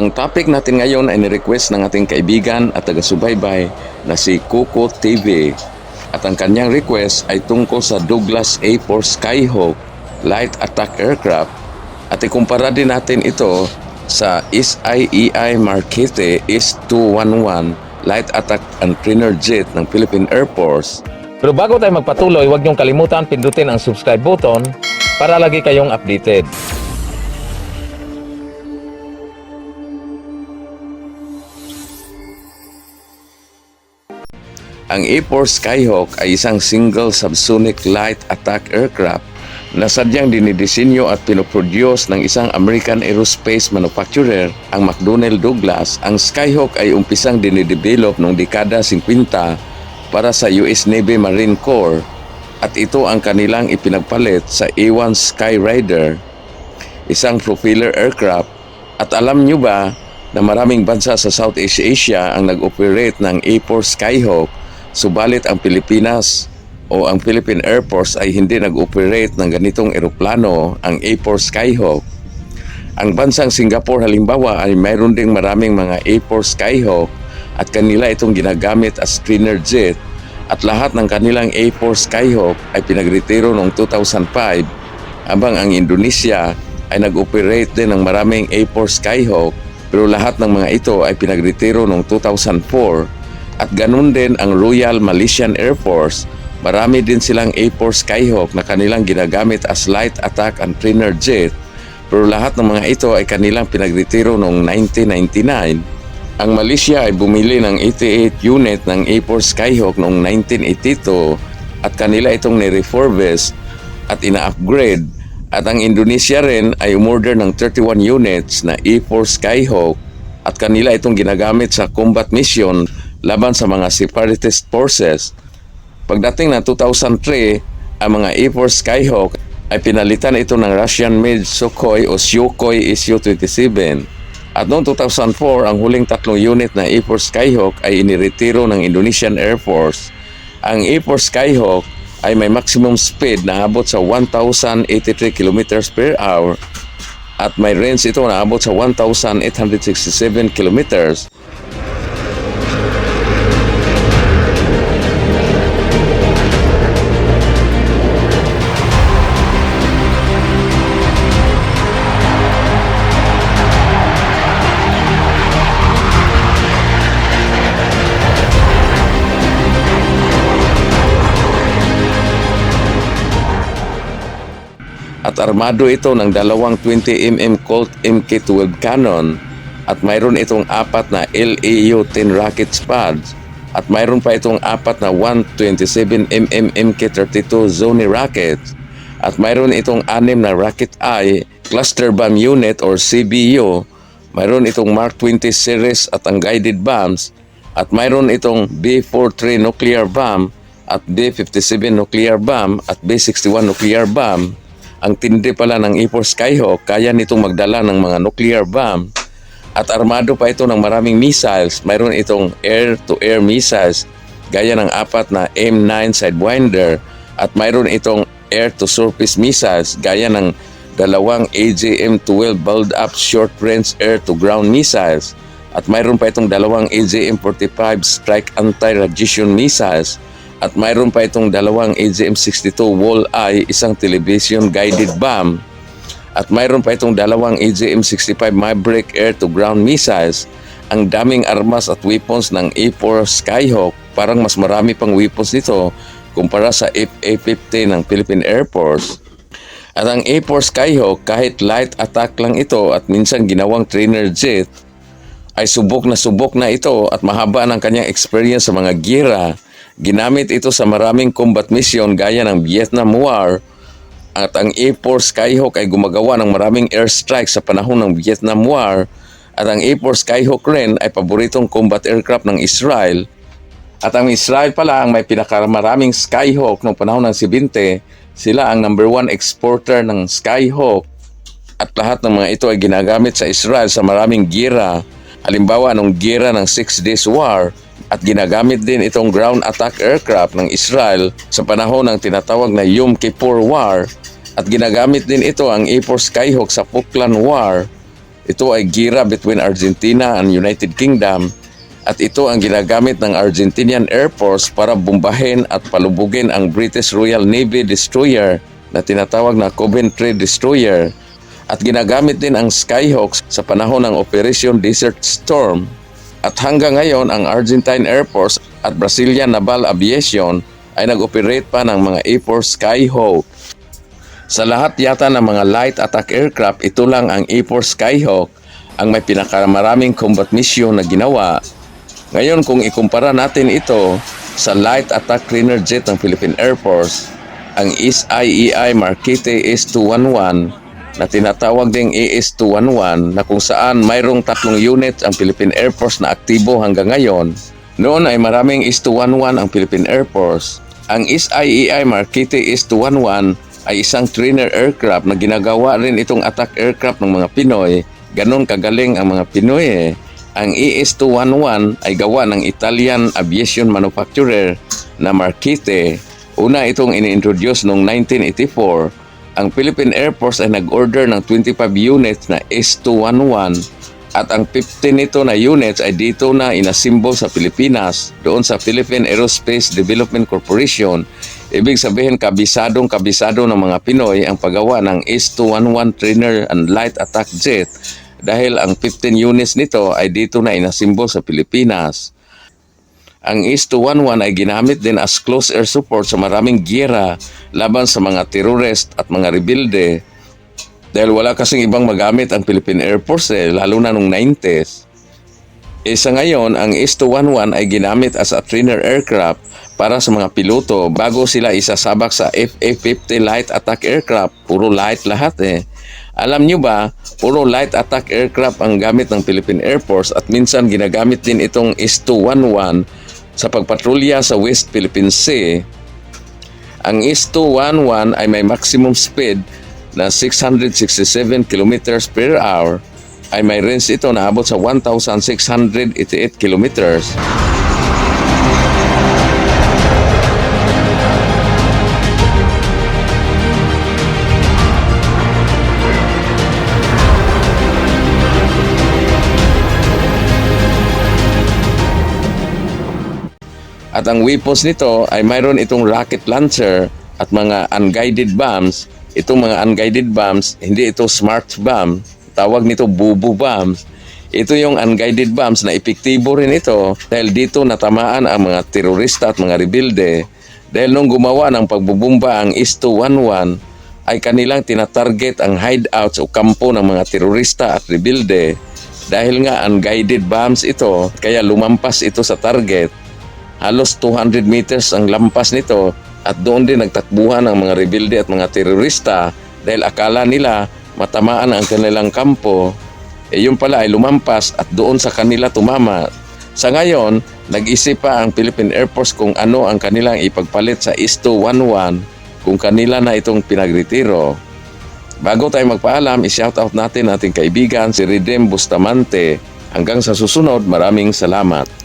Ang topic natin ngayon ay ni-request ng ating kaibigan at taga-subaybay na si Coco TV. At ang kanyang request ay tungkol sa Douglas A4 Skyhawk light attack aircraft at ikumpara din natin ito sa SIEI Marquette S211 light attack and trainer jet ng Philippine Air Force. Pero bago tayo magpatuloy, huwag niyong kalimutan pindutin ang subscribe button para lagi kayong updated. Ang A4 Skyhawk ay isang single subsonic light attack aircraft na sadyang dinidisenyo at pinoproduce ng isang American aerospace manufacturer, ang McDonnell Douglas. Ang Skyhawk ay umpisang dinidevelop noong dekada 50 para sa US Navy Marine Corps at ito ang kanilang ipinagpalit sa A1 Skyrider, isang propeller aircraft. At alam nyo ba na maraming bansa sa Southeast Asia ang nag-operate ng A4 Skyhawk Subalit ang Pilipinas o ang Philippine Air Force ay hindi nag-operate ng ganitong eroplano, ang A4 Skyhawk. Ang bansang Singapore halimbawa ay mayroon ding maraming mga A4 Skyhawk at kanila itong ginagamit as trainer jet at lahat ng kanilang A4 Skyhawk ay pinagretiro noong 2005 habang ang Indonesia ay nag-operate din ng maraming A4 Skyhawk pero lahat ng mga ito ay pinagretiro noong 2004 at ganun din ang Royal Malaysian Air Force. Marami din silang A4 Skyhawk na kanilang ginagamit as light attack and trainer jet. Pero lahat ng mga ito ay kanilang pinagretiro noong 1999. Ang Malaysia ay bumili ng 88 unit ng A4 Skyhawk noong 1982 at kanila itong nirefurbish at ina-upgrade. At ang Indonesia rin ay umorder ng 31 units na A4 Skyhawk at kanila itong ginagamit sa combat mission laban sa mga separatist forces. Pagdating ng 2003, ang mga A4 Skyhawk ay pinalitan ito ng Russian-made Sukhoi o Sukhoi Su-27. At noong 2004, ang huling tatlong unit na A4 Skyhawk ay iniretiro ng Indonesian Air Force. Ang A4 Skyhawk ay may maximum speed na abot sa 1,083 km per hour at may range ito na abot sa 1,867 kilometers armado ito ng dalawang 20mm Colt MK12 cannon at mayroon itong apat na LAU-10 rocket pods at mayroon pa itong apat na 127mm MK32 Zone rockets at mayroon itong anim na Rocket Eye Cluster Bomb Unit or CBU mayroon itong Mark 20 series at ang guided bombs at mayroon itong B-43 nuclear bomb at B-57 nuclear bomb at B-61 nuclear bomb ang tindi pala ng A4 Skyhawk kaya nitong magdala ng mga nuclear bomb. At armado pa ito ng maraming missiles. Mayroon itong air-to-air missiles gaya ng apat na M9 Sidewinder. At mayroon itong air-to-surface missiles gaya ng dalawang AJM-12 build-up short-range air-to-ground missiles. At mayroon pa itong dalawang AJM-45 strike anti-radiation missiles at mayroon pa itong dalawang AGM-62 Wall-Eye, isang television guided bomb. At mayroon pa itong dalawang AGM-65 Maverick air-to-ground missiles. Ang daming armas at weapons ng A4 Skyhawk, parang mas marami pang weapons nito kumpara sa FA-50 ng Philippine Air Force. At ang A4 Skyhawk, kahit light attack lang ito at minsan ginawang trainer jet, ay subok na subok na ito at mahaba ng kanyang experience sa mga gira Ginamit ito sa maraming combat mission gaya ng Vietnam War at ang A4 Skyhawk ay gumagawa ng maraming airstrike sa panahon ng Vietnam War at ang A4 Skyhawk rin ay paboritong combat aircraft ng Israel. At ang Israel pala ang may pinakamaraming Skyhawk noong panahon ng 70 sila ang number one exporter ng Skyhawk. At lahat ng mga ito ay ginagamit sa Israel sa maraming gira. Halimbawa nung gira ng 6 days war at ginagamit din itong ground attack aircraft ng Israel sa panahon ng tinatawag na Yom Kippur War. At ginagamit din ito ang A4 Skyhawk sa Falkland War. Ito ay gira between Argentina and United Kingdom. At ito ang ginagamit ng Argentinian Air Force para bombahin at palubugin ang British Royal Navy destroyer na tinatawag na Coventry Destroyer. At ginagamit din ang Skyhawks sa panahon ng Operation Desert Storm at hanggang ngayon ang Argentine Air Force at Brazilian Naval Aviation ay nag-operate pa ng mga A4 Skyhawk. Sa lahat yata ng mga light attack aircraft, ito lang ang A4 Skyhawk ang may pinakamaraming combat mission na ginawa. Ngayon kung ikumpara natin ito sa light attack trainer jet ng Philippine Air Force, ang SIEI Marquette S211 na tinatawag ding AS211 na kung saan mayroong tatlong units ang Philippine Air Force na aktibo hanggang ngayon. Noon ay maraming S211 ang Philippine Air Force. Ang SIEI Marquette S211 ay isang trainer aircraft na ginagawa rin itong attack aircraft ng mga Pinoy. Ganon kagaling ang mga Pinoy eh. Ang ES-211 ay gawa ng Italian aviation manufacturer na Marquette. Una itong ini-introduce noong 1984. Ang Philippine Air Force ay nag-order ng 25 units na S-211 at ang 15 nito na units ay dito na inasimbo sa Pilipinas doon sa Philippine Aerospace Development Corporation. Ibig sabihin kabisadong kabisado ng mga Pinoy ang paggawa ng S-211 trainer and light attack jet dahil ang 15 units nito ay dito na inasimbo sa Pilipinas. Ang S-211 ay ginamit din as close air support sa maraming giyera laban sa mga terrorist at mga rebelde dahil wala kasing ibang magamit ang Philippine Air Force eh, lalo na nung 90s. Isa ngayon, ang S-211 ay ginamit as a trainer aircraft para sa mga piloto bago sila isasabak sa FA-50 light attack aircraft. Puro light lahat eh. Alam nyo ba, puro light attack aircraft ang gamit ng Philippine Air Force at minsan ginagamit din itong S-211 sa pagpatrolya sa West Philippine Sea. Ang S-211 ay may maximum speed na 667 kilometers per hour ay may range ito na abot sa 1,688 kilometers. At ang weapons nito ay mayroon itong rocket launcher at mga unguided bombs. Itong mga unguided bombs, hindi ito smart bomb. Tawag nito bubu bombs. Ito yung unguided bombs na epektibo rin ito dahil dito natamaan ang mga terorista at mga rebelde. Dahil nung gumawa ng pagbubumba ang IS-211 ay kanilang tinatarget ang hideouts o kampo ng mga terorista at rebelde. Dahil nga unguided bombs ito, kaya lumampas ito sa target halos 200 meters ang lampas nito at doon din nagtakbuhan ang mga rebelde at mga terorista dahil akala nila matamaan ang kanilang kampo. E yun pala ay lumampas at doon sa kanila tumama. Sa ngayon, nag-isip pa ang Philippine Air Force kung ano ang kanilang ipagpalit sa IS-211 kung kanila na itong pinagretiro. Bago tayo magpaalam, i-shoutout natin ating kaibigan si Redem Bustamante. Hanggang sa susunod, maraming salamat.